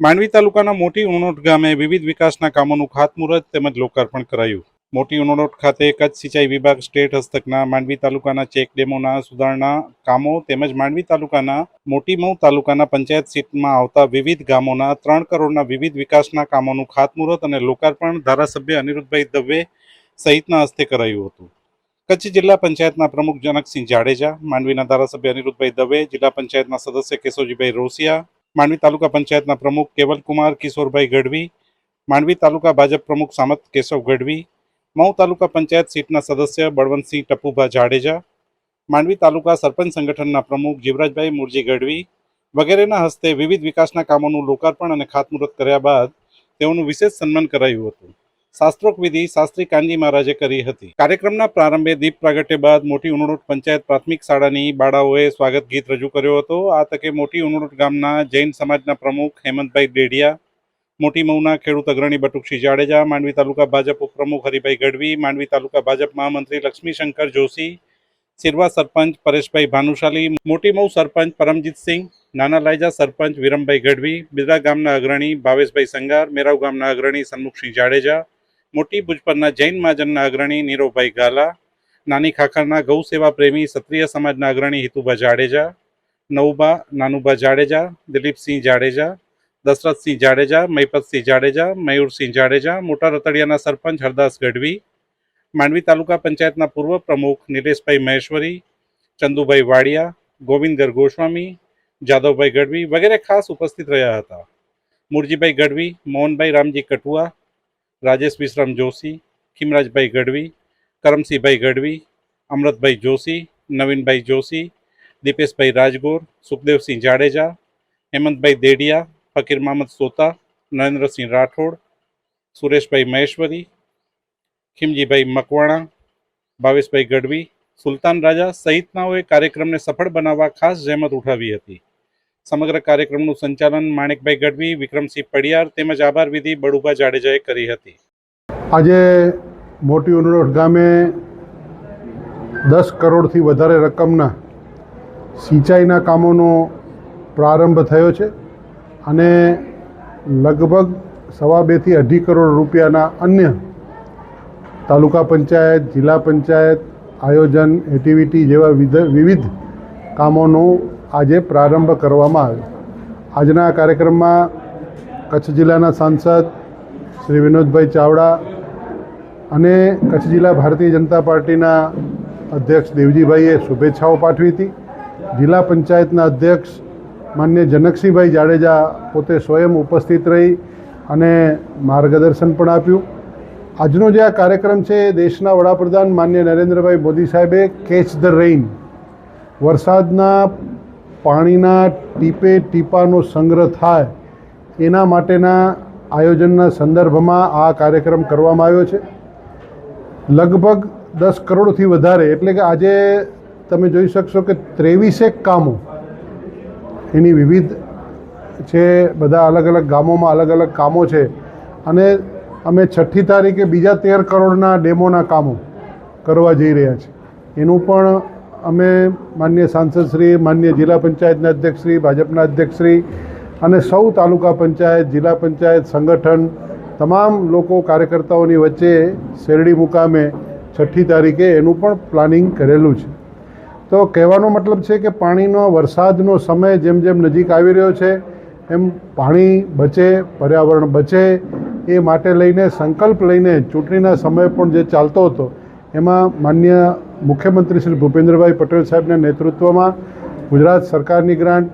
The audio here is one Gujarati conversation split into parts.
માંડવી તાલુકાના મોટી ઉણોટ ગામે વિવિધ વિકાસના કામોનું ખાતમુહૂર્ત તેમજ લોકાર્પણ કરાયું. મોટી ઉણોટ ખાતે કચ્છ સિંચાઈ વિભાગ સ્ટેટ હસ્તકના, માંડવી તાલુકાના ચેક ડેમોના સુધારણા કામો તેમજ માંડવી તાલુકાના, મોટી મઉ તાલુકાના પંચાયત સીટમાં આવતા વિવિધ ગામોના ત્રણ કરોડના વિવિધ વિકાસના કામોનું ખાતમુહૂર્ત અને લોકાર્પણ ધારાસભ્ય અનિરુદ્ધભાઈ દવે સહિતના હસ્તે કરાયું હતું. કચ્છ જિલ્લા પંચાયતના પ્રમુખ જનકસિંહ જાડેજા, માંડવીના ધારાસભ્ય અનિરુદ્ધભાઈ દવે, જિલ્લા પંચાયતના સદસ્ય કેશવજીભાઈ રોસિયા માંડવી તાલુકા પંચાયતના પ્રમુખ કેવલકુમાર કિશોરભાઈ ગઢવી માંડવી તાલુકા ભાજપ પ્રમુખ સામત કેશવ ગઢવી મઉ તાલુકા પંચાયત સીટના સદસ્ય બળવંતસિંહ ટપુભા જાડેજા માંડવી તાલુકા સરપંચ સંગઠનના પ્રમુખ જીવરાજભાઈ મુરજી ગઢવી વગેરેના હસ્તે વિવિધ વિકાસના કામોનું લોકાર્પણ અને ખાતમુહૂર્ત કર્યા બાદ તેઓનું વિશેષ સન્માન કરાયું હતું. શાસ્ત્રોક્ત વિધિ શાસ્ત્રી કાનજી મહારાજે કરી હતી. કાર્યક્રમના પ્રારંભે દીપ પ્રાગટ્ય બાદ મોટી ઉનડોટ પંચાયત પ્રાથમિક શાળાની બાળાઓએ સ્વાગત ગીત રજૂ કર્યો હતો. આ તકે મોટી ઉનડોટ ગામના જૈન સમાજના પ્રમુખ હેમંતભાઈ ડેડિયા, મોટી મઉના ખેડૂત અગ્રણી બટુકસિંહ જાડેજા, માંડવી તાલુકા ભાજપ ઉપપ્રમુખ હરિભાઈ ગઢવી, માંડવી તાલુકા ભાજપ મહામંત્રી લક્ષ્મીશંકર જોશી સિરવા સરપંચ પરેશભાઈ ભાનુશાલી, મોટી મઉ સરપંચ પરમજીતસિંહ નાના લાયજા સરપંચ વિરમભાઈ ગઢવી બિદરા ગામના અગ્રણી ભાવેશભાઈ સંગાર મેરાવ ગામના અગ્રણી સન્મુખસિંહ જાડેજા મોટી ભુજપરના જૈન મહાજનના અગ્રણી નીરવભાઈ ગાલા, નાની ખાખરના ગૌ સેવા પ્રેમી ક્ષત્રિય સમાજના અગ્રણી હિતુભા જાડેજા નવબા નાનુભા જાડેજા, દિલીપસિંહ જાડેજા, દશરથસિંહ જાડેજા, મહિપતસિંહ જાડેજા, મયુરસિંહ જાડેજા, મોટા રતડિયાના સરપંચ હરદાસ ગઢવી, માંડવી તાલુકા પંચાયતના પૂર્વ પ્રમુખ નિલેશભાઈ મહેશ્વરી, ચંદુભાઈ વાડિયા ગોવિંદગર ગોસ્વામી, જાદવભાઈ ગઢવી વગેરે ખાસ ઉપસ્થિત રહ્યા હતા. મુરજીભાઈ ગઢવી, મોહનભાઈ રામજી કટુઆ રાજેશ વિશ્રામ જોશી, ખીમરાજભાઈ ગઢવી કરમસિંહભાઈ ગઢવી, અમૃતભાઈ જોશી, નવીનભાઈ જોશી, દીપેશભાઈ રાજગોર, સુખદેવસિંહ જાડેજા, હેમંતભાઈ દેડિયા, ફકીર મહમદ સોતા, નરેન્દ્રસિંહ રાઠોડ, સુરેશભાઈ મહેશ્વરી, ખીમજીભાઈ મકવાણા, ભાવેશભાઈ ગઢવી, સુલતાન રાજા સહિતનાઓએ કાર્યક્રમને સફળ બનાવવા ખાસ જહેમત ઉઠાવી હતી. સમગ્ર કાર્યક્રમનું સંચાલન માણેકભાઈ ગઢવી, વિક્રમસિંહ પડિયાર તેમજ આભાર વિધિ બળુભા જાડેજાએ કરી હતી. આજે મોટી ઉનરોડ ગામે દસ કરોડથી વધારે રકમના સિંચાઈના કામોનો પ્રારંભ થયો છે અને લગભગ સવા બેથી અઢી કરોડ રૂપિયાના અન્ય તાલુકા પંચાયત, જિલ્લા પંચાયત, આયોજન એક્ટિવિટી જેવા વિધ, વિવિધ કામોનો આજે પ્રારંભ કરવામાં આવ્યો. આજના કાર્યક્રમમાં કચ્છ જિલ્લાના સાંસદ શ્રી વિનોદભાઈ ચાવડા અને કચ્છ જિલ્લા ભારતીય જનતા પાર્ટીના અધ્યક્ષ દેવજીભાઈએ શુભેચ્છાઓ પાઠવી હતી. જિલ્લા પંચાયતના અધ્યક્ષ માન્ય જનકસિંહભાઈ જાડેજા પોતે સ્વયં ઉપસ્થિત રહી અને માર્ગદર્શન પણ આપ્યું. આજનો જે આ કાર્યક્રમ છે, દેશના વડાપ્રધાન માન્ય નરેન્દ્રભાઈ મોદી સાહેબે કેચ ધ રેઇન. વરસાદના પાણીના ટીપે ટીપાનો સંગ્રહ થાય, એના માટેના આયોજનના સંદર્ભમાં આ કાર્યક્રમ કરવામાં આવ્યો છે. લગભગ દસ કરોડથી વધારે, એટલે કે આજે તમે જોઈ શકશો કે ત્રેવીસેક કામો એની વિવિધ છે, બધા અલગ અલગ ગામોમાં અલગ અલગ કામો છે. અને અમે છઠ્ઠી તારીખે બીજા તેર કરોડના ડેમોના કામો કરવા જઈ રહ્યા છે એનું પણ અમે માન્ય સાંસદશ્રી માન્ય જિલ્લા પંચાયતના અધ્યક્ષશ્રી ભાજપના અધ્યક્ષશ્રી અને સૌ તાલુકા પંચાયત, જિલ્લા પંચાયત, સંગઠન, તમામ લોકો કાર્યકર્તાઓની વચ્ચે શેરડી મુકામે છઠ્ઠી તારીખે એનું પણ પ્લાનિંગ કરેલું છે. તો કહેવાનો મતલબ છે કે પાણીનો, વરસાદનો સમય જેમ જેમ નજીક આવી રહ્યો છે, એમ પાણી બચે, પર્યાવરણ બચે, એ માટે લઈને સંકલ્પ લઈને ચૂંટણીના સમય પણ જે ચાલતો હતો, એમાં માન્ય મુખ્યમંત્રી શ્રી ભૂપેન્દ્રભાઈ પટેલ સાહેબના નેતૃત્વમાં ગુજરાત સરકારની ગ્રાન્ટ,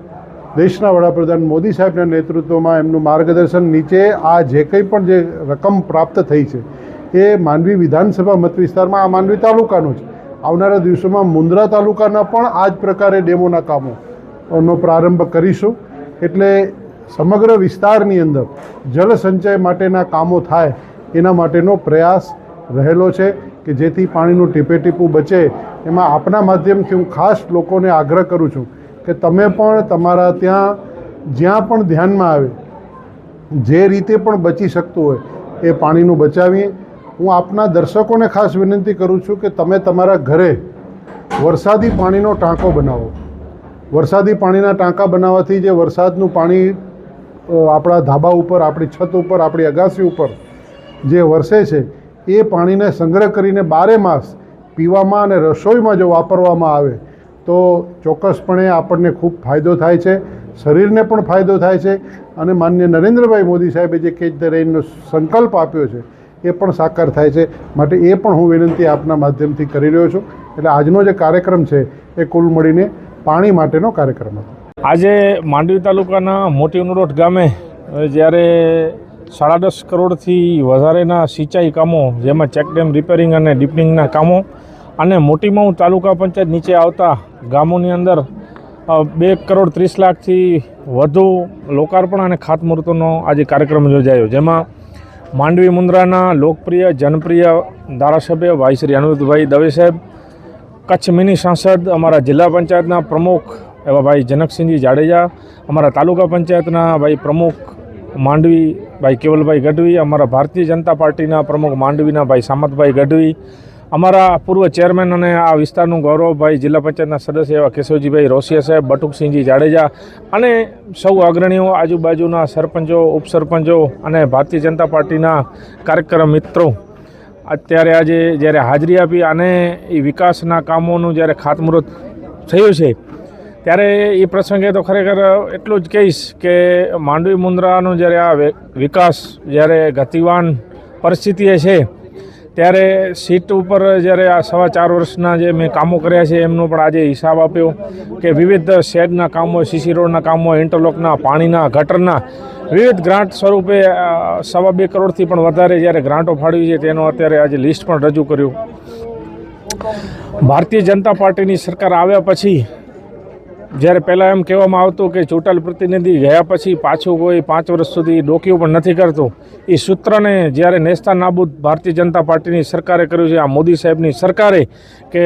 દેશના વડાપ્રધાન મોદી સાહેબના નેતૃત્વમાં એમનું માર્ગદર્શન નીચે આ જે કંઈ પણ જે રકમ પ્રાપ્ત થઈ છે, એ માંડવી વિધાનસભા મત વિસ્તારમાં, આ માંડવી તાલુકાનું છે. આવનારા દિવસોમાં મુન્દ્રા તાલુકાના પણ આ જ પ્રકારે ડેમોના કામોનો પ્રારંભ કરીશું. એટલે સમગ્ર વિસ્તારની અંદર જળ સંચય માટેના કામો થાય, એના માટેનો પ્રયાસ રહેલો છે. કે જેથી પાણીનું ટીપે ટીપું બચે, એમાં આપના માધ્યમથી હું ખાસ લોકોને આગ્રહ કરું છું કે તમે પણ તમારા ત્યાં જ્યાં પણ ધ્યાનમાં આવે, જે રીતે પણ બચી શકતું હોય, એ પાણીનું બચાવીએ. હું આપના દર્શકોને ખાસ વિનંતી કરું છું કે તમે તમારા ઘરે વરસાદી પાણીનો ટાંકો બનાવો. વરસાદી પાણીના ટાંકા બનાવવાથી જે વરસાદનું પાણી આપણા ધાબા ઉપર, આપણી છત ઉપર, આપણી અગાસી ઉપર જે વરસે છે એ પાણીને સંગ્રહ કરીને બારે માસ પીવામાં અને રસોઈમાં જો વાપરવામાં આવે, તો ચોક્કસપણે આપણને ખૂબ ફાયદો થાય છે, શરીરને પણ ફાયદો થાય છે અને માન્ય નરેન્દ્રભાઈ મોદી સાહેબે જે કેચ ધ રેઇનનો સંકલ્પ આપ્યો છે, એ પણ સાકાર થાય છે. માટે એ પણ હું વિનંતી આપના માધ્યમથી કરી રહ્યો છું. એટલે આજનો જે કાર્યક્રમ છે, એ કુલ મળીને પાણી માટેનો કાર્યક્રમ હતો. આજે માંડવી તાલુકાના મોટી ઉનરોડ ગામે જ્યારે સાડા દસ કરોડથી વધારેના સિંચાઈ કામો, જેમાં ચેકડેમ રિપેરિંગ અને ડીપનિંગના કામો અને મોટીમાઉ તાલુકા પંચાયત નીચે આવતા ગામોની અંદર બે કરોડ ત્રીસ લાખથી વધુ લોકાર્પણ અને ખાતમુહૂર્તનો આજે કાર્યક્રમ યોજાયો, જેમાં માંડવી મુન્દ્રાના લોકપ્રિય, જનપ્રિય ધારાસભ્ય ભાઈ શ્રી અનિરુદ્ધભાઈ દવે સાહેબ, કચ્છ મિની સાંસદ અમારા જિલ્લા પંચાયતના પ્રમુખ એવા ભાઈ જનકસિંહજી જાડેજા, અમારા તાલુકા પંચાયતના ભાઈ પ્રમુખ માંડવી ભાઈ કેવલભાઈ ગઢવી, અમારા ભારતીય જનતા પાર્ટીના પ્રમુખ માંડવીના ભાઈ સામતભાઈ ગઢવી, અમારા પૂર્વ ચેરમેન અને આ વિસ્તારનું ગૌરવભાઈ જિલ્લા પંચાયતના સદસ્ય એવા કેશવજીભાઈ રોસિયા સાહેબ, બટુકસિંહજી જાડેજા અને સૌ અગ્રણીઓ, આજુબાજુના સરપંચો, ઉપસરપંચો અને ભારતીય જનતા પાર્ટીના કાર્યક્રમ મિત્રો. અત્યારે આજે જ્યારે હાજરી આપી અને એ વિકાસના કામોનું જ્યારે ખાતમુહૂર્ત થયું છે ત્યારે એ પ્રસંગે તો ખરેખર એટલું જ કહીશ કે માંડવી મુન્દ્રાનો જ્યારે આ વિકાસ જ્યારે ગતિવાન પરિસ્થિતિએ છે, ત્યારે સીટ ઉપર જ્યારે આ સવા ચાર વર્ષના જે મેં કામો કર્યા છે, એમનો પણ આજે હિસાબ આપ્યો કે વિવિધ શેડના કામો, સીસી રોડના કામો, ઇન્ટરલોકના, પાણીના, ગટરના, વિવિધ ગ્રાન્ટ સ્વરૂપે સવા બે કરોડથી પણ વધારે જ્યારે ગ્રાન્ટો ફાળવી છે, તેનો અત્યારે આજે લિસ્ટ પણ રજૂ કર્યું. ભારતીય જનતા પાર્ટીની સરકાર આવ્યા પછી જ્યારે પહેલાં એમ કહેવામાં આવતું કે ચૂંટાયેલ પ્રતિનિધિ ગયા પછી પાછું કોઈ પાંચ વર્ષ સુધી ડોક્યું પણ નથી કરતું. એ સૂત્રને જ્યારે નેસ્તા નાબૂદ ભારતીય જનતા પાર્ટીની સરકારે કર્યું છે, આ મોદી સાહેબની સરકારે કે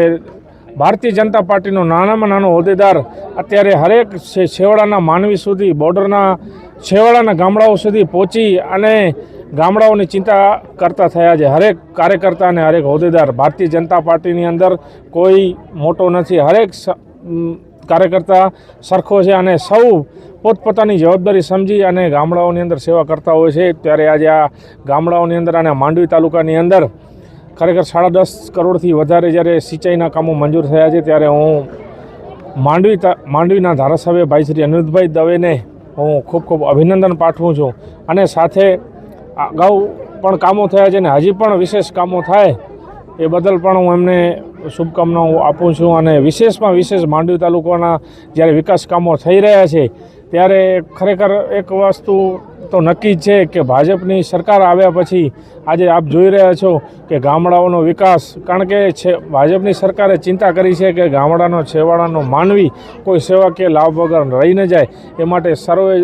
ભારતીય જનતા પાર્ટીનો નાનામાં નાનો હોદ્દેદાર અત્યારે હરેક છેવાડાના માનવી સુધી, બોર્ડરના છેવાડાના ગામડાઓ સુધી પહોંચી અને ગામડાઓની ચિંતા કરતા થયા છે. હરેક કાર્યકર્તા અને હરેક હોદ્દેદાર ભારતીય જનતા પાર્ટીની અંદર કોઈ મોટો નથી. હરેક કાર્યકર્તા સરખો છે અને સૌ પોતપોતાની જવાબદારી સમજી અને ગામડાઓની અંદર સેવા કરતા હોય છે. ત્યારે આજે આ ગામડાઓની અંદર અને માંડવી તાલુકાની અંદર ખરેખર સાડા દસ કરોડથી વધારે જ્યારે સિંચાઈના કામો મંજૂર થયા છે, ત્યારે હું માંડવી માંડવીના ધારાસભ્ય ભાઈ શ્રી અનિરુદ્ધભાઈ દવેને હું ખૂબ ખૂબ અભિનંદન પાઠવું છું. અને સાથે અગાઉ પણ કામો થયા છે અને હજી પણ વિશેષ કામો થાય એ બદલ પણ હું એમને શુભકામનાઓ આપું છું અને વિશેષમાં વિશેષ માંડવી તાલુકાના જ્યારે વિકાસ કામો થઈ રહ્યા છે, ત્યારે ખરેખર એક વસ્તુ તો નક્કી જ છે કે ભાજપની સરકાર આવ્યા પછી આજે આપ જોઈ રહ્યા છો કે ગામડાઓનો વિકાસ, કારણ કે છે, ભાજપની સરકારે ચિંતા કરી છે કે ગામડાનો છેવાડાનો માનવી કોઈ સેવા કે લાભ વગર રહી ન જાય, એ માટે સર્વે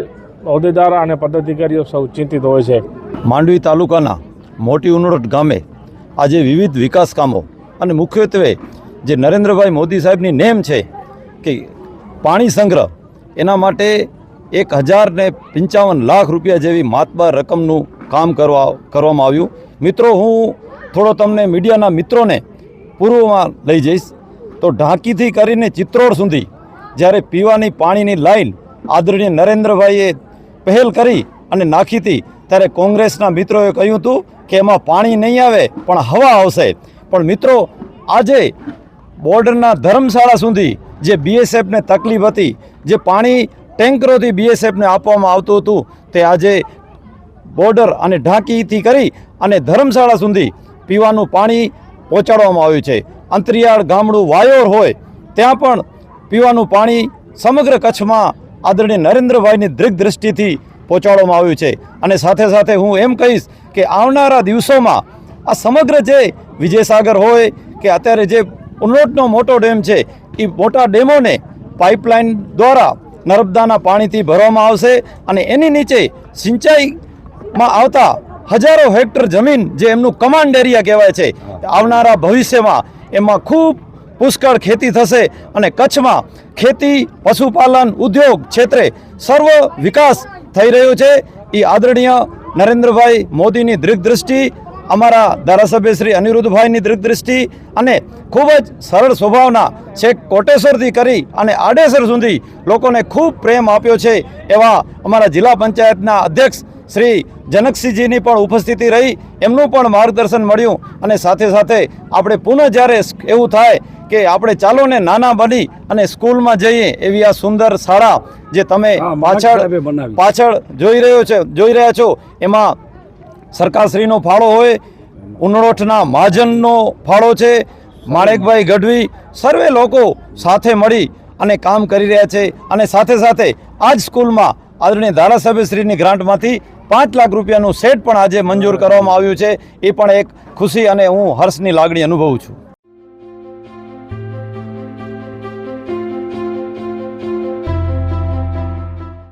હોદ્દેદાર અને પદાધિકારીઓ સૌ ચિંતિત હોય છે. માંડવી તાલુકાના મોટી ઉનોડ ગામે આજે વિવિધ વિકાસ કામો અને મુખ્યત્વે જે નરેન્દ્રભાઈ મોદી સાહેબની નેમ છે કે પાણી સંગ્રહ, એના માટે એક હજાર ને પંચાવન લાખ રૂપિયા જેવી માતબાર રકમનું કામ કરવા, કરવામાં આવ્યું. મિત્રો, હું થોડો તમને મીડિયાના મિત્રોને પૂર્વમાં લઈ જઈશ. તો ઢાંકીથી કરીને ચિત્રોડ સુધી જ્યારે પીવાની પાણીની લાઈન આદરણીય નરેન્દ્રભાઈએ પહેલ કરી અને નાખી હતી, ત્યારે કોંગ્રેસના મિત્રોએ કહ્યું હતું કે એમાં પાણી નહીં આવે, પણ હવા આવશે. પણ મિત્રો, આજે બોર્ડરના ધર્મશાળા સુધી જે બીએસએફને તકલીફ હતી, જે પાણી ટેન્કરોથી બીએસએફને આપવામાં આવતું હતું, તે આજે બોર્ડર અને ઢાંકીથી કરી અને ધર્મશાળા સુધી પીવાનું પાણી પહોંચાડવામાં આવ્યું છે. અંતરિયાળ ગામડું વાયોર હોય, ત્યાં પણ પીવાનું પાણી સમગ્ર કચ્છમાં આદરણીય નરેન્દ્રભાઈની દૃઢ દ્રષ્ટિથી પહોંચાડવામાં આવ્યું છે. અને સાથે સાથે હું એમ કહીશ કે આવનારા દિવસોમાં આ સમગ્ર જે વિજયસાગર હોય કે અત્યારે જે ઉનોટનો મોટો ડેમ છે, એ મોટા ડેમોને પાઇપલાઇન દ્વારા નર્મદાના પાણીથી ભરવામાં આવશે અને એની નીચે સિંચાઈમાં આવતા હજારો હેક્ટર જમીન જે એમનું કમાન્ડ એરિયા કહેવાય છે આવનારા ભવિષ્યમાં એમાં ખૂબ પુષ્કળ ખેતી થશે અને કચ્છમાં ખેતી, પશુપાલન, ઉદ્યોગ ક્ષેત્રે સર્વ વિકાસ થઈ રહ્યો છે. એ આદરણીય નરેન્દ્રભાઈ મોદીની દૃઢ દ્રષ્ટિ અમારા ધારાસભ્ય શ્રી અનિરુદ્ધભાઈની દૃષ્ટિ અને ખૂબ જ સરળ સ્વભાવના છેક કોટેશ્વરથી કરી અને આડેસર સુધી લોકોને ખૂબ પ્રેમ આપ્યો છે એવા અમારા જિલ્લા પંચાયતના અધ્યક્ષ શ્રી જનકસિંહજીની પણ ઉપસ્થિતિ રહી. એમનું પણ માર્ગદર્શન મળ્યું અને સાથે સાથે આપણે પુનઃ જ્યારે એવું થાય કે આપણે ચાલો ને નાના બની અને સ્કૂલમાં જઈએ એવી આ સુંદર શાળા જે તમે પાછળ પાછળ જોઈ રહ્યો છે જોઈ રહ્યા છો એમાં સરકારશ્રીનો ફાળો હોય, ઉનરોઠના મહાજનનો ફાળો છે. માણેકભાઈ ગઢવી સર્વે લોકો સાથે મળી અને કામ કરી રહ્યા છે અને સાથે સાથે આ જ સ્કૂલમાં આદરણીય ધારાસભ્યશ્રીની ગ્રાન્ટમાંથી પાંચ લાખ રૂપિયાનું સેટ પણ આજે મંજૂર કરવામાં આવ્યું છે. એ પણ એક ખુશી અને હું હર્ષની લાગણી અનુભવું છું.